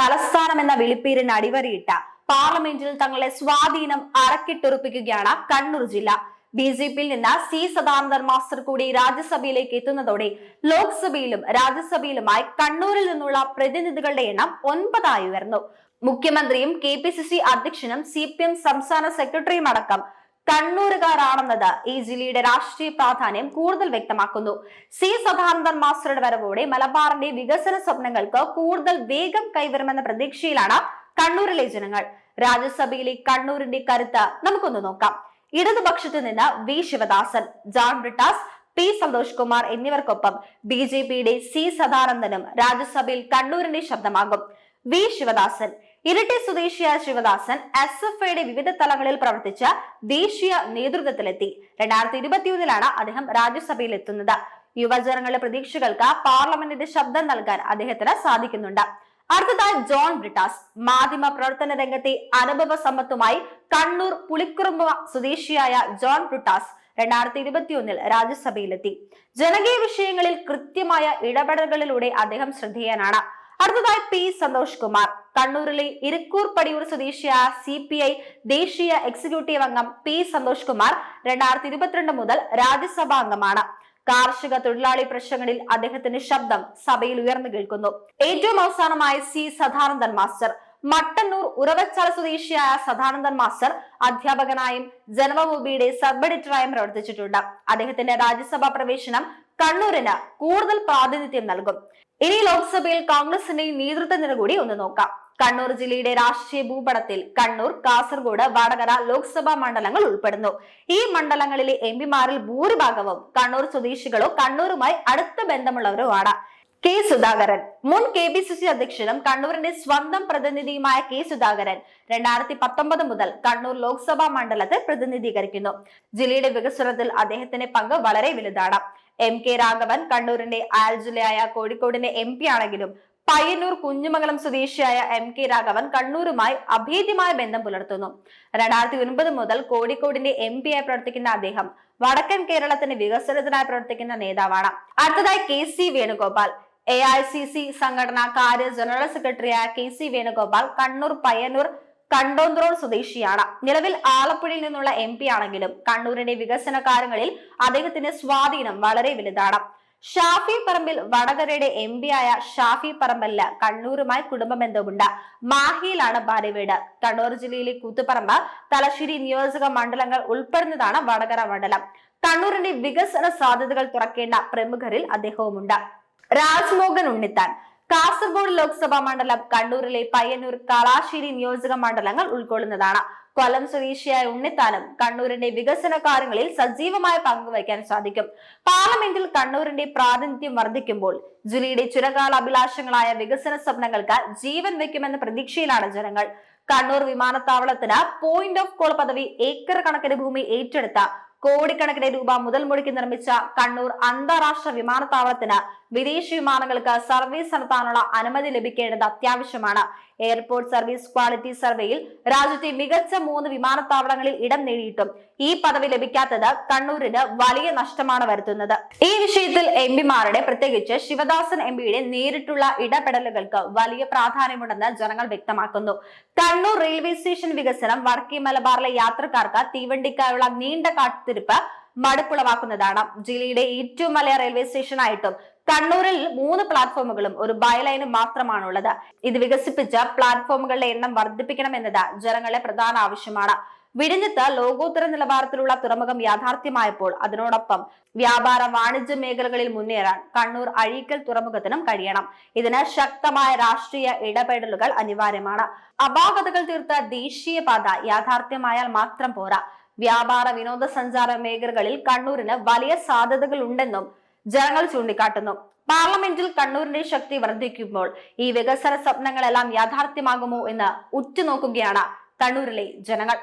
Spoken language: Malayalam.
തലസ്ഥാനം എന്ന വിളിപ്പേരിന് അടിവരയിട്ട പാർലമെന്റിൽ തങ്ങളെ സ്വാധീനം അറക്കിട്ടുറപ്പിക്കുകയാണ് കണ്ണൂർ ജില്ല. ബി ജെ പിയിൽ നിന്ന് സി സദാനന്ദൻ മാസ്റ്റർ കൂടി രാജ്യസഭയിലേക്ക് എത്തുന്നതോടെ ലോക്സഭയിലും രാജ്യസഭയിലുമായി കണ്ണൂരിൽ നിന്നുള്ള പ്രതിനിധികളുടെ എണ്ണം ഒൻപതായി ഉയർന്നു. മുഖ്യമന്ത്രിയും കെ പി സി സി അധ്യക്ഷനും സി പി എം സംസ്ഥാന സെക്രട്ടറിയും അടക്കം കണ്ണൂരുകാരാണെന്നത് ഈ ജില്ലയുടെ രാഷ്ട്രീയ പ്രാധാന്യം കൂടുതൽ വ്യക്തമാക്കുന്നു. സി സദാനന്ദൻ മാസ്റ്ററുടെ വരവോടെ മലബാറിന്റെ വികസന സ്വപ്നങ്ങൾക്ക് കൂടുതൽ വേഗം കൈവരുമെന്ന പ്രതീക്ഷയിലാണ് കണ്ണൂരിലെ ജനങ്ങൾ. രാജ്യസഭയിലെ കണ്ണൂരിന്റെ കരുത്ത് നമുക്കൊന്ന് നോക്കാം. ഇടതുപക്ഷത്ത് നിന്ന് V Sivadasan John Brittas P Santhosh Kumar എന്നിവർക്കൊപ്പം ബി ജെ പിയുടെ സി സദാനന്ദനും രാജ്യസഭയിൽ കണ്ണൂരിന്റെ ശബ്ദമാകും. വി ശിവദാസൻ ഇരട്ടി സ്വദേശിയായ ശിവദാസൻ എസ് എഫ് ഐയുടെ വിവിധ തലങ്ങളിൽ പ്രവർത്തിച്ച ദേശീയ നേതൃത്വത്തിലെത്തി. രണ്ടായിരത്തി ഇരുപത്തിയൊന്നിലാണ് അദ്ദേഹം രാജ്യസഭയിൽ എത്തുന്നത്. യുവജനങ്ങളുടെ പ്രതീക്ഷകൾക്ക് പാർലമെന്റിന്റെ ശബ്ദം നൽകാൻ അദ്ദേഹത്തിന് സാധിക്കുന്നുണ്ട്. അടുത്തതായി ജോൺ ബ്രിട്ടാസ് മാധ്യമ പ്രവർത്തന രംഗത്തെ അനുഭവ സമ്പത്തുമായി കണ്ണൂർ പുളിക്കുറുമ്പ സ്വദേശിയായ ജോൺ ബ്രിട്ടാസ് രണ്ടായിരത്തി ഇരുപത്തിയൊന്നിൽ രാജ്യസഭയിലെത്തി. ജനകീയ വിഷയങ്ങളിൽ കൃത്യമായ ഇടപെടലുകളിലൂടെ അദ്ദേഹം ശ്രദ്ധേയനാണ്. അടുത്തതായി പി സന്തോഷ് കുമാർ കണ്ണൂരിലെ ഇരിക്കൂർ പടിയൂർ സ്വദേശിയായ സി പി ഐ ദേശീയ എക്സിക്യൂട്ടീവ് അംഗം പി സന്തോഷ് കുമാർ രണ്ടായിരത്തി ഇരുപത്തിരണ്ട് മുതൽ രാജ്യസഭാ അംഗമാണ്. കാർഷിക തൊഴിലാളി പ്രശ്നങ്ങളിൽ അദ്ദേഹത്തിന്റെ ശബ്ദം സഭയിൽ ഉയർന്നു കേൾക്കുന്നു. ഏറ്റവും അവസാനമായ സി സദാനന്ദൻ മാസ്റ്റർ. മട്ടന്നൂർ ഉറവച്ചാല സ്വദേശിയായ സദാനന്ദൻ മാസ്റ്റർ അധ്യാപകനായും ജനമഭൂമിയുടെ സബ് എഡിറ്ററായും പ്രവർത്തിച്ചിട്ടുണ്ട്. അദ്ദേഹത്തിന്റെ രാജ്യസഭാ പ്രവേശനം കണ്ണൂരിന് കൂടുതൽ പ്രാതിനിധ്യം നൽകും. ഇനി ലോക്സഭയിൽ കോൺഗ്രസിന്റെ നേതൃത്വ നിര കൂടി ഒന്ന് നോക്കാം. കണ്ണൂർ ജില്ലയുടെ രാഷ്ട്രീയ ഭൂപടത്തിൽ കണ്ണൂർ കാസർഗോഡ് വടകര ലോക്സഭാ മണ്ഡലങ്ങൾ ഉൾപ്പെടുന്നു. ഈ മണ്ഡലങ്ങളിലെ എം പിമാരിൽ ഭൂരിഭാഗവും കണ്ണൂർ സ്വദേശികളോ കണ്ണൂരുമായി അടുത്ത ബന്ധമുള്ളവരോ ആണ് കെ സുധാകരൻ. മുൻ കെ പി സി സി അധ്യക്ഷനും കണ്ണൂരിന്റെ സ്വന്തം പ്രതിനിധിയുമായ കെ സുധാകരൻ രണ്ടായിരത്തി പത്തൊമ്പത് മുതൽ കണ്ണൂർ ലോക്സഭാ മണ്ഡലത്തെ പ്രതിനിധീകരിക്കുന്നു. ജില്ലയുടെ വികസനത്തിൽ അദ്ദേഹത്തിന്റെ പങ്ക് വളരെ വലുതാണ്. എം കെ രാഘവൻ കണ്ണൂരിന്റെ ആൽജുലയായ കോഴിക്കോടിന്റെ എം പി ആണെങ്കിലും പയ്യന്നൂർ കുഞ്ഞുമംഗലം സ്വദേശിയായ എം കെ രാഘവൻ കണ്ണൂരുമായി അഭേദ്യമായ ബന്ധം പുലർത്തുന്നു. രണ്ടായിരത്തി ഒൻപത് മുതൽ കോഴിക്കോടിന്റെ എം പി ആയി പ്രവർത്തിക്കുന്ന അദ്ദേഹം വടക്കൻ കേരളത്തിന്റെ വികസനത്തിനായി പ്രവർത്തിക്കുന്ന നേതാവാണ്. അടുത്തതായി K C Venugopal. A I C C സംഘടനാ കാര്യ ജനറൽ സെക്രട്ടറിയായ കെ സി വേണുഗോപാൽ കണ്ണൂർ പയ്യന്നൂർ കണ്ടോന്ത്രോൾ സ്വദേശിയാണ്. നിലവിൽ ആലപ്പുഴയിൽ നിന്നുള്ള എം ആണെങ്കിലും കണ്ണൂരിന്റെ വികസന കാര്യങ്ങളിൽ അദ്ദേഹത്തിന്റെ സ്വാധീനം വളരെ വലുതാണ്. ഷാഫി പറമ്പിൽ വടകരയുടെ എം പി ആയ ഷാഫി പറമ്പല്ല കണ്ണൂരുമായി കുടുംബ ബന്ധമുണ്ട് മാഹിയിലാണ് ഭാര്യ വീട്. കണ്ണൂർ ജില്ലയിലെ കൂത്തുപറമ്പ് തലശ്ശേരി നിയോജക മണ്ഡലങ്ങൾ ഉൾപ്പെടുന്നതാണ് വടകര മണ്ഡലം. കണ്ണൂരിന്റെ വികസന സാധ്യതകൾ തുറക്കേണ്ട പ്രമുഖരിൽ അദ്ദേഹവുമുണ്ട്. രാജ്മോഹൻ ഉണ്ണിത്താൻ. കാസർഗോഡ് ലോക്സഭാ മണ്ഡലം കണ്ണൂരിലെ പയ്യന്നൂർ കാളാശ്ശേരി നിയോജക മണ്ഡലങ്ങൾ ഉൾക്കൊള്ളുന്നതാണ്. കൊല്ലം സ്വദേശിയായ ഉണ്ണിത്താനും കണ്ണൂരിന്റെ വികസന കാര്യങ്ങളിൽ സജീവമായ പങ്കുവയ്ക്കാൻ സാധിക്കും. പാർലമെന്റിൽ കണ്ണൂരിന്റെ പ്രാതിനിധ്യം വർദ്ധിക്കുമ്പോൾ ജില്ലയുടെ ചിരകാല അഭിലാഷങ്ങളായ വികസന സ്വപ്നങ്ങൾക്ക് ജീവൻ വെക്കുമെന്ന പ്രതീക്ഷയിലാണ് ജനങ്ങൾ. കണ്ണൂർ വിമാനത്താവളത്തിന് പോയിന്റ് ഓഫ് കോൾ പദവി ഏക്കർ കണക്കിന് ഭൂമി ഏറ്റെടുത്ത കോടിക്കണക്കിന് രൂപ മുതൽ മുടക്കി നിർമ്മിച്ച കണ്ണൂർ അന്താരാഷ്ട്ര വിമാനത്താവളത്തിന് വിദേശ വിമാനങ്ങൾക്ക് സർവീസ് നടത്താനുള്ള അനുമതി ലഭിക്കേണ്ടത് അത്യാവശ്യമാണ്. എയർപോർട്ട് സർവീസ് ക്വാളിറ്റി സർവേയിൽ രാജ്യത്തെ മികച്ച മൂന്ന് വിമാനത്താവളങ്ങളിൽ ഇടം നേടിയിട്ടും ഈ പദവി ലഭിക്കാത്തത് കണ്ണൂരിന് വലിയ നഷ്ടമാണ് വരുത്തുന്നത്. ഈ വിഷയത്തിൽ എം പിമാരുടെ പ്രത്യേകിച്ച് ശിവദാസൻ എം പിയുടെ നേരിട്ടുള്ള ഇടപെടലുകൾക്ക് വലിയ പ്രാധാന്യമുണ്ടെന്ന് ജനങ്ങൾ വ്യക്തമാക്കുന്നു. കണ്ണൂർ റെയിൽവേ സ്റ്റേഷൻ വികസനം വടക്കേ മലബാറിലെ യാത്രക്കാർക്ക് തീവണ്ടിക്കായുള്ള നീണ്ട കാത്തിരിപ്പ് മടുപ്പുളവാക്കുന്നതാണ്. ജില്ലയുടെ ഏറ്റവും വലിയ റെയിൽവേ സ്റ്റേഷനായിട്ടും കണ്ണൂരിൽ മൂന്ന് പ്ലാറ്റ്ഫോമുകളും ഒരു ബൈലൈനും മാത്രമാണുള്ളത്. ഇത് വികസിപ്പിച്ച പ്ലാറ്റ്ഫോമുകളുടെ എണ്ണം വർദ്ധിപ്പിക്കണമെന്നത് ജനങ്ങളുടെ പ്രധാന ആവശ്യമാണ്. വിഴിഞ്ഞത്ത് ലോകോത്തര നിലവാരത്തിലുള്ള തുറമുഖം യാഥാർത്ഥ്യമായപ്പോൾ അതിനോടൊപ്പം വ്യാപാര വാണിജ്യ മേഖലകളിൽ മുന്നേറാൻ കണ്ണൂർ അഴീക്കൽ തുറമുഖത്തിനും കഴിയണം. ഇതിന് ശക്തമായ രാഷ്ട്രീയ ഇടപെടലുകൾ അനിവാര്യമാണ്. അപാകതകൾ തീർത്ത ദേശീയപാത യാഥാർത്ഥ്യമായാൽ മാത്രം പോരാ. വ്യാപാര വിനോദസഞ്ചാര മേഖലകളിൽ കണ്ണൂരിന് വലിയ സാധ്യതകൾ ഉണ്ടെന്നും ജനങ്ങൾ ചൂണ്ടിക്കാട്ടുന്നു. പാർലമെന്റിൽ കണ്ണൂരിന്റെ ശക്തി വർദ്ധിക്കുമ്പോൾ ഈ വികസന സ്വപ്നങ്ങളെല്ലാം യാഥാർത്ഥ്യമാകുമോ എന്ന് ഉറ്റുനോക്കുകയാണ് കണ്ണൂരിലെ ജനങ്ങൾ.